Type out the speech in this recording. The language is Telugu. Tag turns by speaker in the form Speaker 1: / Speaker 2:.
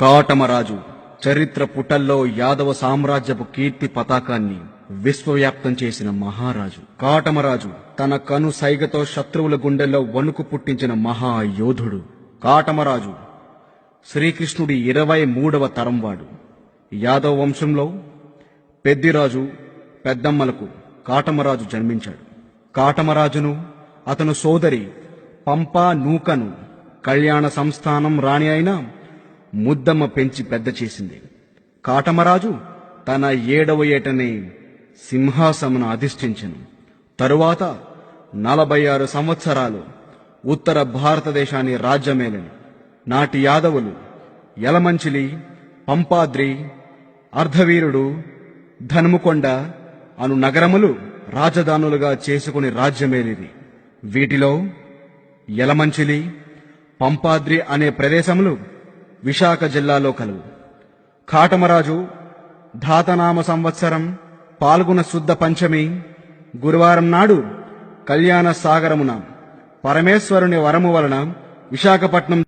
Speaker 1: కాటమరాజు చరిత్ర పుటల్లో యాదవ సామ్రాజ్యపు కీర్తి పతాకాన్ని విశ్వవ్యాప్తం చేసిన మహారాజు. కాటమరాజు తన కను సైగతో శత్రువుల గుండెల్లో వణుకు పుట్టించిన మహాయోధుడు. కాటమరాజు శ్రీకృష్ణుడి ఇరవై మూడవ తరంవాడు. యాదవ వంశంలో పెద్దిరాజు పెద్దమ్మలకు కాటమరాజు జన్మించాడు. కాటమరాజును అతను సోదరి పంపా నూకను కళ్యాణ సంస్థానం రాణి అయిన ముద్దమ్మ పెంచి పెద్ద చేసింది. కాటమరాజు తన ఏడవ ఏటనే సింహాసమును అధిష్ఠించను. తరువాత నలభై ఆరు సంవత్సరాలు ఉత్తర భారతదేశాన్ని రాజ్యమేలను. నాటి యాదవులు యలమంచిలి పంపాద్రి అర్ధవీరుడు ధనుముకొండ అను నగరములు రాజధానులుగా చేసుకుని రాజ్యమేలిది వీటిలో యలమంచిలి పంపాద్రి అనే ప్రదేశములు విశాఖ జిల్లాలో కలవు. కాటమరాజు ధాతనామ సంవత్సరం పాల్గొన శుద్ధ పంచమి గురువారం నాడు కళ్యాణ సాగరమున పరమేశ్వరుని వరము వలన విశాఖపట్నం